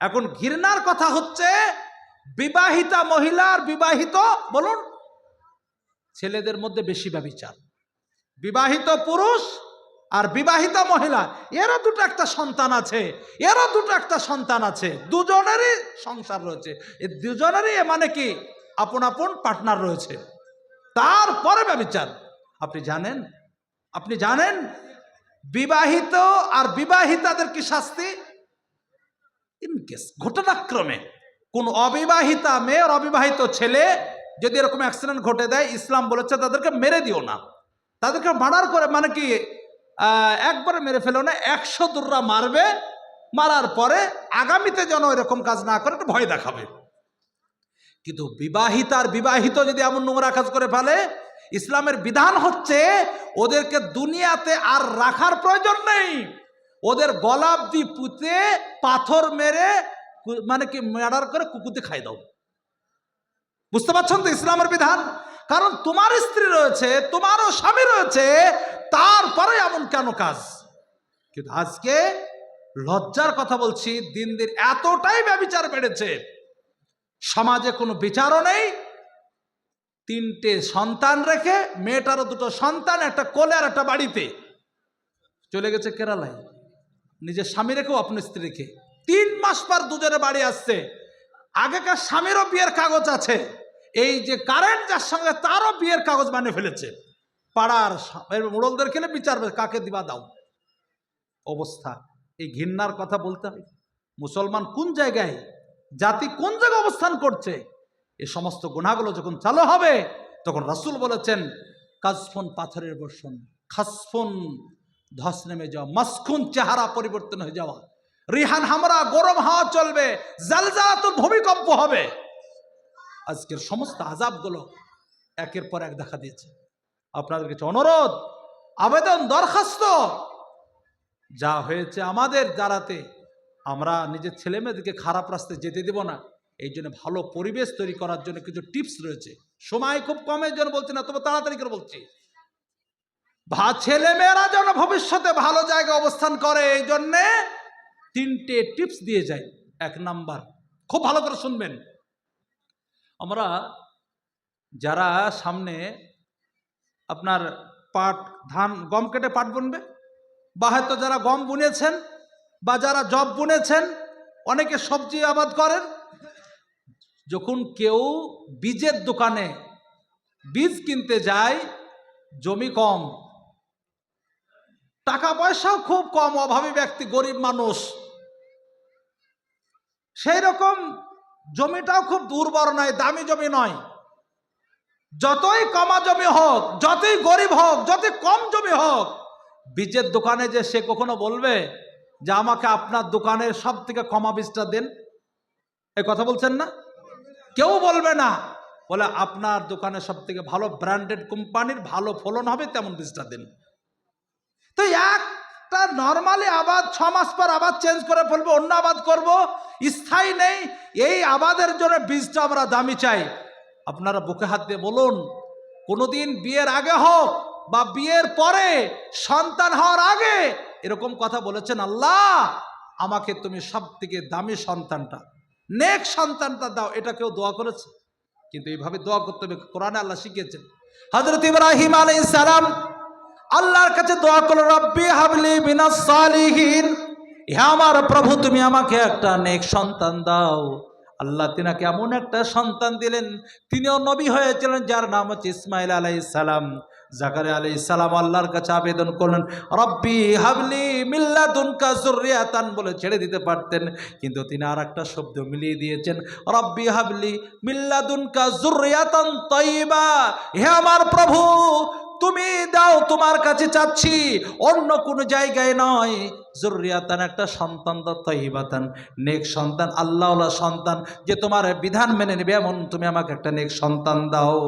এখন ঘৃণার কথা হচ্ছে, বিবাহিতা মহিলার বিবাহিত, বলুন, ছেলেদের মধ্যে বেশি ব্যবিচার। বিবাহিত পুরুষ আর বিবাহিতা মহিলা এরও দুটো একটা সন্তান আছে এরও দুটো একটা সন্তান আছে, দুজনেরই সংসার রয়েছে। এই দুজনেরই এ মানে কি? আপন আপন পার্টনার রয়েছে। তারপরে ব্যবিচার। আপনি জানেন? আপনি জানেন? বিবাহিত আর বিবাহিতাদের কি শাস্তি? ইনকেস ঘটনাক্রমে কোন অবিবাহিতা মেয়ের অবিবাহিত ছেলে যদি এরকম অ্যাক্সিডেন্ট ঘটে দেয়, ইসলাম বলেছে তাদেরকে মেরে দিও না। তাদেরকে মার্ডার করে মানে কি একবারে মেরে ফেলো না, একশো দুর্রা মারবে, মারার পরে আগামীতে যেন এরকম কাজ না করে, একটু ভয় দেখাবে। কিন্তু বিবাহিত আর বিবাহিত যদি এমন নোংরা কাজ করে ফেলে, ইসলামের বিধান হচ্ছে ওদেরকে দুনিয়াতে আর রাখার প্রয়োজন নেই। ওদের গলাপ দি পুঁতে পাথর মেরে মানে কি, মার্ডার করে কুকুতে খাই দাও। বুঝতে পারছেন তো ইসলামের বিধান? কারণ তোমার স্ত্রী রয়েছে, তোমারও স্বামী রয়েছে, তারপরে এমন কেন কাজ? কিন্তু আজকে লজ্জার কথা বলছি, দিন দিন এতটাই ব্যবিচার বেড়েছে। সমাজে কোনো বিচারও নেই। তিনটে সন্তান রেখে, মেয়েটারও দুটো সন্তান, একটা কোলে আর একটা বাড়িতে। চলে গেছে কেরালায়। নিজের স্বামী রেখেও আপনার স্ত্রী রেখে। তিন মাস পর দুজনে বাড়ি আসছে। আগেকার স্বামীরও বিয়ের কাগজ আছে। এই যে কারেন্ট যার সঙ্গে তারও বিয়ের কাগজ বানিয়ে ফেলেছে। পাড়ার মোড়লদের খেলে বিচার কাকে দিবা দাও? অবস্থা। এই ঘৃণার কথা বলতে হয়। মুসলমান কোন জায়গায়, জাতি কোন জায়গায় অবস্থান করছে? এই সমস্ত গুণাগুলো যখন চালু হবে, তখন রাসূল বলেছেন কাজফন পাথরের বর্ষণ, খাসফন ধস নেমে যাওয়া, মাসখুন চেহারা পরিবর্তন হয়ে যাওয়া। রিহান হামরা গরম হাওয়া চলবে জালজালাতুল ভূমিকম্প হবে। আজকের সমস্ত আজাবগুলো একের পর এক দেখা দিয়েছে। আপনাদের কাছে অনুরোধ, আবেদন, দরখাস্ত, যা হয়েছে আমাদের দ্বারাতে, আমরা নিজের ছেলে মেয়েদেরকে খারাপ রাস্তায় যেতে দেব না। এই জন্য ভালো পরিবেশ তৈরি করার জন্য কিছু টিপস রয়েছে। সময় খুব কমের জন্য বলছি না, তবে তাড়াতাড়ি করে বলছি। ভা ছেলে মেয়েরা যেন ভবিষ্যতে ভালো জায়গায় অবস্থান করে, এই জন্যে তিনটে টিপস দিয়ে যায় এক নাম্বার, খুব ভালো করে শুনবেন। আমরা যারা সামনে আপনার পাট, ধান, গম কেটে পাট বুনবে, বা হয়তো যারা গম বুনেছেন, বা যারা জব বুনেছেন, অনেকে সবজি আবাদ করেন, যখন কেউ বীজের দোকানে বীজ কিনতে যায়, জমি কম টাকা পয়সাও খুব কম অভাবী ব্যক্তি, গরিব মানুষ। সেই রকম জমিটাও খুব দুর্বল নয়, দামি জমি নয়। যতই কমা জমি হোক, যতই গরিব হোক, যতই কম জমি হোক, বীজের দোকানে যে সে কখনো বলবে যে, আমাকে আপনার দোকানের সব থেকে কমা বীজটা দেন এই কথা বলছেন না? কেউ বলবে না। বলে, আপনার দোকানে সব থেকে ভালো ব্র্যান্ডেড কোম্পানির ভালো ফলন হবে, তেমন বীজটা দেন। তো একটা নর্মালি আবাদ, ছ মাস পর আবাদ চেঞ্জ করে ফেলব, অন্য আবাদ করব, স্থায়ী নেই, এই আবাদের জন্য বীজটা আমরা দামি চাই। আপনারা বুকে হাত দিয়ে বলুন, কোনোদিন বিয়ের আগে হোক বা বিয়ের পরে সন্তান হওয়ার আগে এরকম কথা বলেছেন আল্লাহ, আমাকে তুমি সব থেকে দামি সন্তানটা, নেক সন্তানটা দাও, এটা কেউ দোয়া করেছে? কিন্তু এইভাবে দোয়া করতে হবে, কোরআনে আল্লাহ শিখিয়েছেন। হজরত ইব্রাহিম আলাইহিস সালাম আল্লাহর কাছে দোয়া করল, রব্বি হাবলি বিনাস সালিহিন। হে আমার প্রভু, তুমি আমাকে একটা নেক সন্তান দাও। আল্লাহ তিনাকে এমন একটা সন্তান দিলেন, তিনিও নবী হয়েছিলেন, যার নাম হচ্ছে ইসমাইল আলাই সালাম। জাকারে আলাই সালাম আল্লাহর কাছে আবেদন করলেন, রব্বি হাবলি মিল্লাদুন কাজুরিয়াতান বলে ছেড়ে দিতে পারতেন, কিন্তু তিনি আর একটা শব্দ মিলিয়ে দিয়েছেন, রব্বি হাবলি মিল্লাদুন কাজুরিয়াতান তৈবা হে আমার প্রভু তুমি দাও, তোমার কাছে চাচ্ছি। অন্য কোনো জায়গায় নয়। জরুরিয়াতান, একটা সন্তান তহিবাতান নেক সন্তান, আল্লাহওয়ালা সন্তান যে তোমার বিধান মেনে নেবে, এমন তুমি আমাকে একটা নেক সন্তান দাও।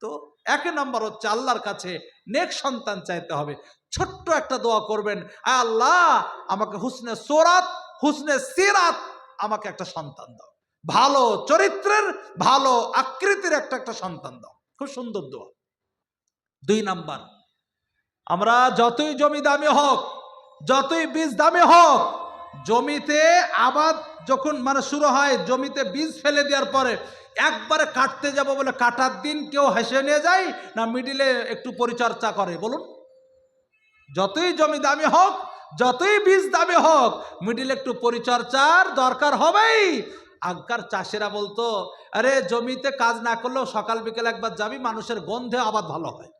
তো এক নম্বর হচ্ছে আল্লাহর কাছে নেক সন্তান চাইতে হবে। ছোট্ট একটা দোয়া করবেন আল্লাহ, আমাকে হুসনে সোরাত, হুসনে সিরাত আমাকে একটা সন্তান দাও। ভালো চরিত্রের, ভালো আকৃতির একটা একটা সন্তান দাও। খুব সুন্দর দোয়া। দুই নাম্বার, আমরা যতই জমি দামি হোক, যতই বীজ দামি হোক, জমিতে আবাদ যখন মানে শুরু হয়, জমিতে বীজ ফেলে দেওয়ার পরে একবারে কাটতে যাব বলে কাটার দিন কেউ হেসে নিয়ে যায় না মিডিলে একটু পরিচর্যা করে, বলুন। যতই জমি দামি হোক, যতই বীজ দামি হোক মিডিল একটু পরিচর্যার দরকার হবেই। আগকার চাষিরা বলতো, আরে, জমিতে কাজ না করলেও সকাল বিকেল একবার যাবি, মানুষের গন্ধে আবাদ ভালো হয়।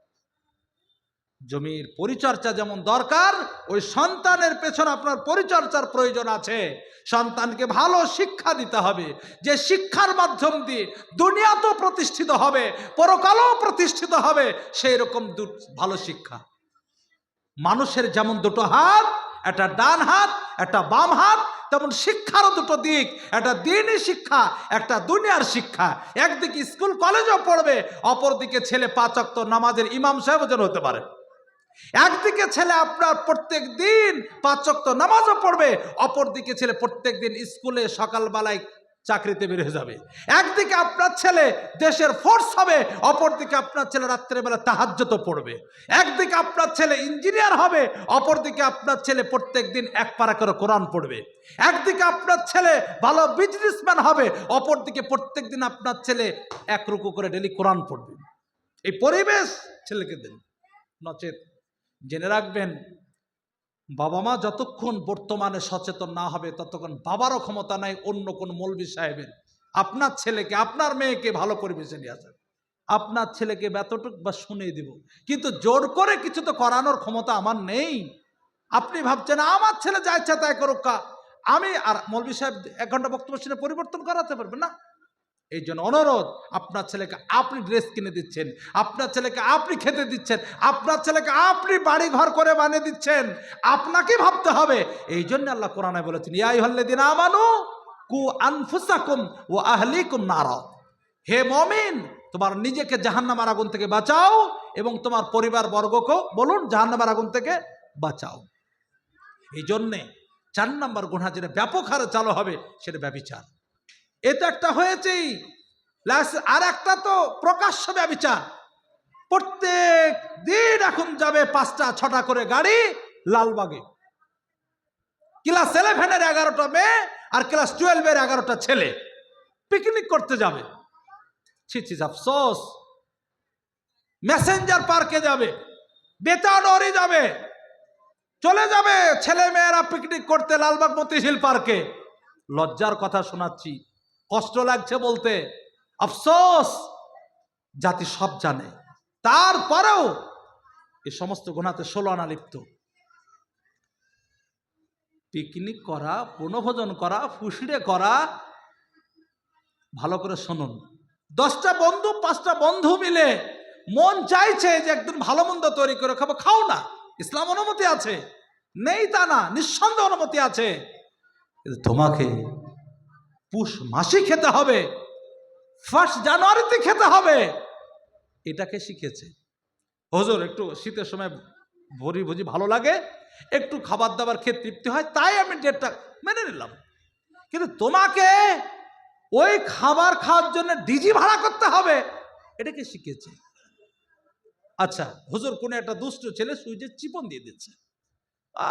জমির পরিচর্যা যেমন দরকার, ওই সন্তানের পেছনে আপনার পরিচর্যার প্রয়োজন আছে। সন্তানকে ভালো শিক্ষা দিতে হবে। যে শিক্ষার মাধ্যম দিয়ে দুনিয়া তো প্রতিষ্ঠিত হবে, পরকালও প্রতিষ্ঠিত হবে সেই রকম ভালো শিক্ষা। মানুষের যেমন দুটো হাত, একটা ডান হাত, একটা বাম হাত, তেমন শিক্ষারও দুটো দিক। একটা দিনই শিক্ষা, একটা দুনিয়ার শিক্ষা। একদিকে স্কুল, কলেজও পড়বে, অপরদিকে ছেলে পাঁচক্ত নামাজের ইমাম সাহেব যেন হতে পারে। একদিকে ছেলে আপনার প্রত্যেক দিন পাঁচক্ত নামাজও পড়বে, অপরদিকে ছেলে প্রত্যেক দিন স্কুলে সকালবেলায় চাকরিতে বের হয়ে যাবে। একদিকে আপনার ছেলে দেশের ফোর্স হবে, অপরদিকে আপনার ছেলে রাত্রেবেলা তাহাজ্যত পড়বে। একদিকে আপনার ছেলে ইঞ্জিনিয়ার হবে, অপরদিকে আপনার ছেলে প্রত্যেক দিন এক পারা করে কোরআন পড়বে। একদিকে আপনার ছেলে ভালো বিজনেসম্যান হবে, অপরদিকে প্রত্যেক দিন আপনার ছেলে এক রুকু করে ডেলি কোরআন পড়বে। এই পরিবেশ ছেলেকে দেন, নচেত জেনে রাখবেন, বাবা মা যতক্ষণ বর্তমানে সচেতন না হবে, ততক্ষণ বাবারও ক্ষমতা নাই অন্য কোন মৌলবি সাহেবের। আপনার ছেলেকে, আপনার মেয়েকে ভালো পরিবেশে নিয়ে আসেন। আপনার ছেলেকে বেতটুক বা শুনিয়ে দিব। কিন্তু জোর করে কিছু তো করানোর ক্ষমতা আমার নেই। আপনি ভাবছেন, আমার ছেলে যা ইচ্ছা তাই করুক আমি আর মৌলবি সাহেব এক ঘণ্টা বক্তব্য শুনে পরিবর্তন করাতে পারবেন না। এই জন্য অনুরোধ, আপনার ছেলেকে আপনি ড্রেস কিনে দিচ্ছেন, আপনার ছেলেকে আপনি খেতে দিচ্ছেন, আপনার ছেলেকে আপনি বাড়ি ঘর করে বানিয়ে দিচ্ছেন, আপনাকে ভাবতে হবে। এই জন্য আল্লাহ কোরআনে বলেছেন ইয়াই হল্লে দিন আমানু কু আনফুসাকুম ও আহলিকুম নার। হে মমিন, তোমার নিজেকে জাহান্নামার আগুন থেকে বাঁচাও এবং তোমার পরিবার বর্গকেও বলুন জাহান্নামার আগুন থেকে বাঁচাও। এই জন্যে চার নম্বর গুণা যেটা ব্যাপক হারে চালু হবে, সেটা ব্যবিচার। এ তো একটা হয়েছেই। প্লাস আর একটা তো প্রকাশ্য ব্যবিচার। প্রত্যেক দিন এখন যাবে পাঁচটা, ছটা করে গাড়ি লালবাগে। ক্লাস ইলেভেনের এগারোটা মেয়ে আর ক্লাস টুয়েলভের এগারোটা ছেলে পিকনিক করতে যাবে। ছি ছি আফসোস। মেসেঞ্জার পার্কে যাবে বেতানরি যাবে, চলে যাবে ছেলে মেয়েরা পিকনিক করতে লালবাগ মতিঝিল পার্কে। লজ্জার কথা শোনাচ্ছি। কষ্ট লাগছে বলতে? আফসোস! জাতি সব জানে। তারপরেও এই সমস্ত গোনাতে ষোলো আনা লিপ্ত। পিকনিক করা, বনভোজন করা, ফুসিড়ে করা, ভালো করে শুনুন। দশটা বন্ধু, পাঁচটা বন্ধু মিলে মন চাইছে যে একদিন ভালো মন্দ তৈরি করে খাব। খাও না। ইসলাম অনুমতি আছে। নেই তা না। নিঃসন্দেহ অনুমতি আছে। তোমাকে পুষ মাসে খেতে হবে ফার্স্ট জানুয়ারিতে খেতে হবে। এটাকে শিখেছে। হজুর, একটু শীতের সময় ভরি ভুজি ভালো লাগে, একটু খাবার দাবার খেয়ে তৃপ্তি হয়, তাই আমি ডেটটা মেনে নিলাম। কিন্তু তোমাকে ওই খাবার খাওয়ার জন্য ডিজি ভাড়া করতে হবে, এটাকে শিখেছে। আচ্ছা হুজুর, কোনো একটা দুষ্ট ছেলে সুইচে চিপন দিয়ে দিচ্ছে।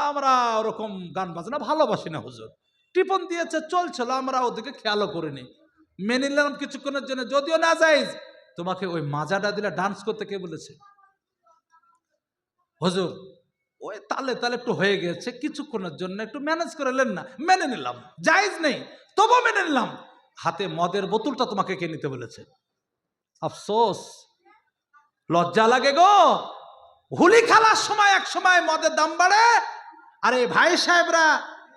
আমরা ওরকম গান বাজনা ভালোবাসি না, হুজুর। টিপন দিয়েছে, চলছিল, আমরা ওদিকে খেয়ালও করিনি। মেনে নিলাম কিছুক্ষণের জন্য, যদিও না যাইজ তোমাকে ওই মাজাটা দিলে ডান্স করতে কে বলেছে? হুজুর, ওই তালে তালে একটু হয়ে গেছে, কিছুক্ষণের জন্য একটু ম্যানেজ করে নেন না। মেনে নিলাম, জায়েজ নেই, তবুও মেনে নিলাম। হাতে মদের বোতলটা তোমাকে কে নিতে বলেছে? আফসোস, লজ্জা লাগে গো। হুলি খেলার সময় এক সময় মদের দাম বাড়ে। আর ভাই সাহেবরা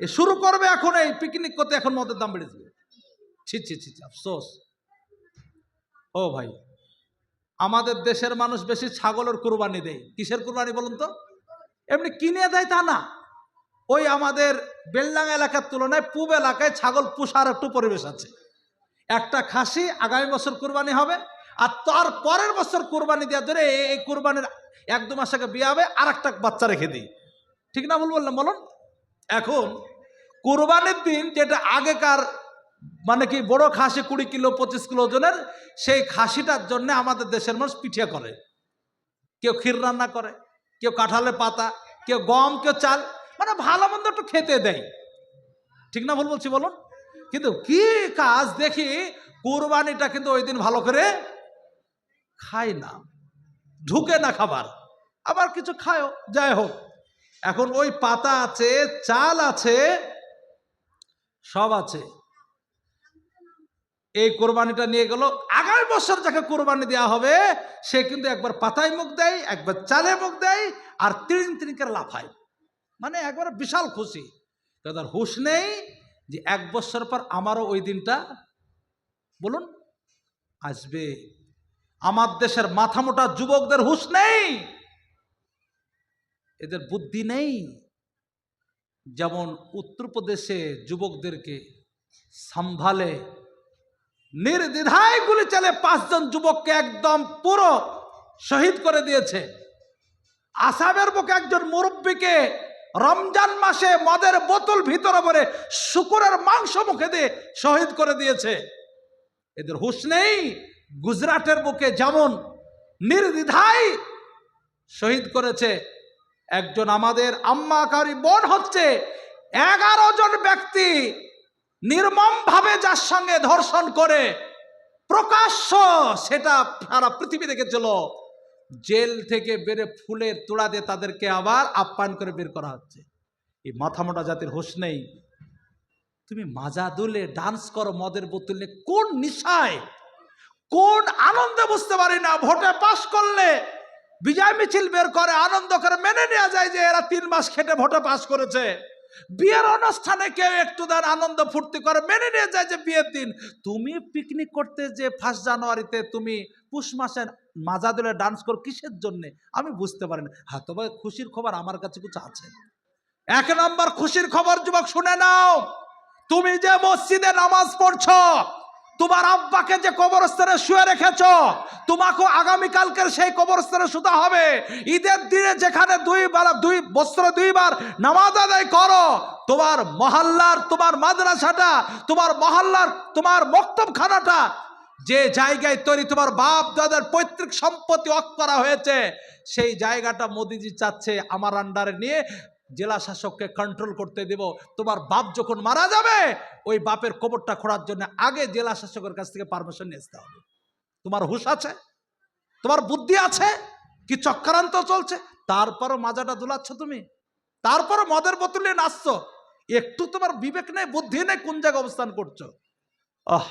এ শুরু করবে এখন এই পিকনিক করতে, এখন মদের দাম বেড়ে যাবে। ছি ছি ছি আফসোস। ও ভাই, আমাদের দেশের মানুষ বেশি ছাগলের কুরবানি দেয়। কিসের কুরবানি বলুন তো? এমনি কিনে দেয় তা না। ওই আমাদের বেলডাঙ্গা এলাকার তুলনায় পূব এলাকায় ছাগল পোষার একটু পরিবেশ আছে। একটা খাসি আগামী বছর কুরবানি হবে, আর তার পরের বছর কুরবানি দেওয়ার ধরে এই কুরবানির এক, দু মাস আগে বিয়ে হবে আর একটা বাচ্চা রেখে দিই। ঠিক না ভুল বললাম, বলুন? এখন কুরবানির দিন যেটা আগেকার মানে কি বড় খাসি কুড়ি কিলো, পঁচিশ কিলো ওজনের, সেই খাসিটার জন্য আমাদের দেশের মানুষ পিঠিয়া করে। কেউ ক্ষীর রান্না করে, কেউ কাঁঠালের পাতা, কেউ গম, কেউ চাল মানে ভালো মন্দ একটু খেতে দেয়। ঠিক না ভুল বলছি বলুন? কিন্তু কি কাজ দেখি, কোরবানিটা কিন্তু ওই দিন ভালো করে খায় না। ঢুকে না খাবার, আবার কিছু খায়ও, যাই হোক। এখন ওই পাতা আছে, চাল আছে সব আছে। এই কোরবানিটা নিয়ে গেল, আগামী বছর যাকে কোরবানি দেওয়া হবে, সে কিন্তু একবার পাতায় মুখ দেয়, একবার চালে মুখ দেয়, আর তিন তিন করে লাফায় মানে একবার বিশাল খুশি। তাদের হুশ নেই যে এক বছর পর আমারও ওই দিনটা, বলুন, আসবে। আমার দেশের মাথা মোটা যুবকদের হুশ নেই, এদের বুদ্ধি নেই। যেমন উত্তরপ্রদেশে যুবকদেরকে সাম্ভালে, নির্দ্বিধায় গুলি চালে পাঁচজন যুবককে একদম পুরো শহীদ করে দিয়েছে। আসামের বুকে একজন মুরব্বীকে রমজান মাসে মদের বোতল ভিতরে ভরে শুকুরের মাংস মুখে দিয়ে শহীদ করে দিয়েছে। এদের হুশ নেই, গুজরাটের বুকে যেমন নির্দ্বিধায় শহীদ করেছে একজন আমাদের আম্মাকারী বোন হচ্ছে, এগারো জন ব্যক্তি নির্মম ভাবে যার সঙ্গে ধর্ষণ করে, প্রকাশ্য সেটা সারা পৃথিবী দেখেছিল। জেল থেকে বেরে ফুলের তোড়া দিয়ে তাদেরকে আবার আপ্যায়ন করে বের করা হচ্ছে। এই মাথামোটা জাতির হোশ নেই। তুমি মাজা দুলে ডান্স করো, মদের বোতলে কোন নিশায়, কোন আনন্দে বুঝতে পারি না, ভোটে পাশ করলে বিজয় মিছিল বের করে, আনন্দ করে মেনে নেওয়া যায় যে এরা তিন মাস খেটে ভোটে পাশ করেছে। বিয়ের অনুষ্ঠানে কেউ একটু দেন আনন্দ ফুর্তি করে, মেনে নিয়ে যায় যে বিয়ের দিন। তুমি পিকনিক করতে যে ফার্স্ট জানুয়ারিতে তুমি পুষ মাসের মাজা দিলে ডান্স কর, কিসের জন্য? আমি বুঝতে পারি না। হ্যাঁ তবে খুশির খবর আমার কাছে কিছু আছে। এক নম্বর, খুশির খবর, যুবক, শুনে নাও। তুমি যে মসজিদে নামাজ পড়ছো তোমার আব্বাকে যে কবরস্থানে শুয়ে রেখেছ তোমাকে আগামীকালকের সেই কবরস্থানে শুতে হবে। ঈদের দিনে যেখানে দুই বেলা দুই বস্ত্র দুইবার নামাজ আদায় করো, তোমার মহল্লার, তোমার মাদ্রাসাটা, তোমার মহল্লার, তোমার মক্তবখানাটা যে জায়গায় তৈরি তোমার বাপ দাদার পৈতৃক সম্পত্তি অক করা হয়েছে, সেই জায়গাটা মোদিজি চাচ্ছে আমার আন্ডারে নিয়ে জেলা শাসককে কন্ট্রোল করতে দেব। তোমার বাপ যখন মারা যাবে, ওই বাপের কবরটা খোঁড়ার জন্য আগে জেলা শাসকের কাছ থেকে পারমিশন নিয়ে আসতে হবে। তোমার হুশ আছে? তোমার বুদ্ধি আছে? কি চক্রান্ত চলছে? তারপরও মাজাটা দুলাচ্ছ তুমি? তারপরও মদের বোতলে নাচছো? একটু তোমার বিবেক নেই, বুদ্ধি নেই, কোন জায়গায় অবস্থান করছ? আহ